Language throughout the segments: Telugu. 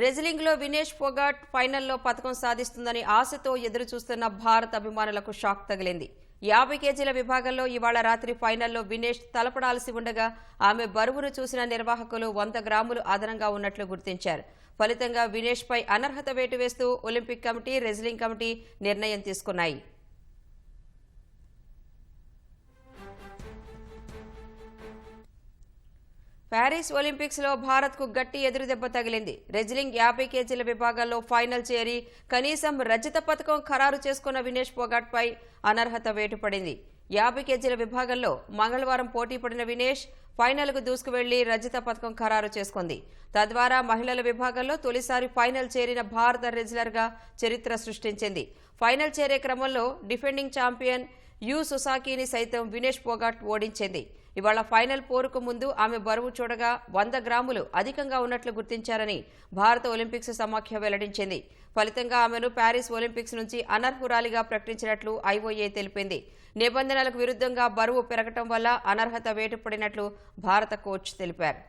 రెజ్లింగ్లో వినేష్ ఫోగాట్ ఫైనల్లో పథకం సాధిస్తుందని ఆశతో ఎదురు చూస్తున్న భారత్ అభిమానులకు షాక్ తగిలింది. యాభై కేజీల విభాగంలో ఇవాళ రాత్రి ఫైనల్లో వినేష్ తలపడాల్సి ఉండగా ఆమె బరువును చూసిన నిర్వాహకులు వంద గ్రాములు అదనంగా ఉన్నట్లు గుర్తించారు. ఫలితంగా వినేష్ పై అనర్హత వేటు వేస్తూ ఒలింపిక్ కమిటీ రెజ్లింగ్ కమిటీ నిర్ణయం తీసుకున్నాయి. ప్యారిస్ ఒలింపిక్స్లో భారత్కు గట్టి ఎదురుదెబ్బ తగిలింది. రెజ్లింగ్ యాభై కేజీల విభాగాల్లో ఫైనల్ చేరి కనీసం రజత పథకం ఖరారు చేసుకున్న వినేష్ పొగాట్పై అనర్హత వేటుపడింది. యాభై కేజీల విభాగంలో మంగళవారం పోటీ పడిన వినేష్ ఫైనల్కు దూసుకువెళ్ళి రజత పథకం ఖరారు చేసుకుంది. తద్వారా మహిళల విభాగంలో తొలిసారి ఫైనల్ చేరిన భారత రెజ్లర్గా చరిత్ర సృష్టించింది. ఫైనల్ చేరే క్రమంలో డిఫెండింగ్ ఛాంపియన్ యు సుసాకీని సైతం వినేష్ పోగాట్ ఓడించింది. ఇవాళ ఫైనల్ పోరుకు ముందు ఆమె బరువు చూడగా వంద గ్రాములు అధికంగా ఉన్నట్లు గుర్తించారని భారత ఒలింపిక్స్ సమాఖ్య వెల్లడించింది. ఫలితంగా ఆమెను ప్యారిస్ ఒలింపిక్స్ నుంచి అనర్హురాలిగా ప్రకటించినట్లు ఐఓఏ తెలిపింది. నిబంధనలకు విరుద్ధంగా బరువు పెరగటం వల్ల అనర్హత వేటుపడినట్లు భారత కోచ్ తెలిపారు.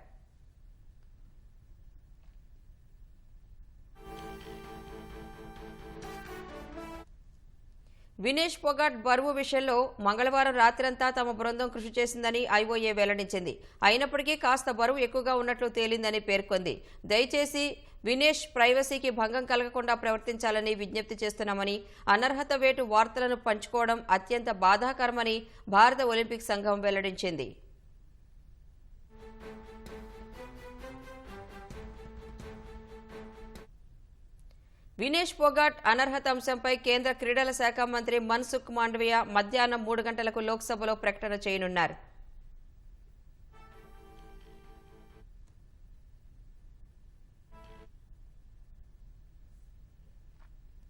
వినేష్ పొగాట్ బరువు విషయంలో మంగళవారం రాత్రంతా తమ బృందం కృషి చేసిందని ఐఓఏ వెల్లడించింది. అయినప్పటికీ కాస్త బరువు ఎక్కువగా ఉన్నట్లు తేలిందని పేర్కొంది. దయచేసి వినేష్ ప్రైవసీకి భంగం కలగకుండా ప్రవర్తించాలని విజ్ఞప్తి చేస్తున్నామని అనర్హత వేటు వార్తలను పంచుకోవడం అత్యంత బాధాకరమని భారత ఒలింపిక్ సంఘం వెల్లడించింది. వినేష్ పొగాట్ అనర్హత అంశంపై కేంద్ర క్రీడల శాఖ మంత్రి మన్సుఖ్ మాండవియా మధ్యాహ్నం మూడు గంటలకు లోక్సభలో ప్రకటన చేయనున్నారు.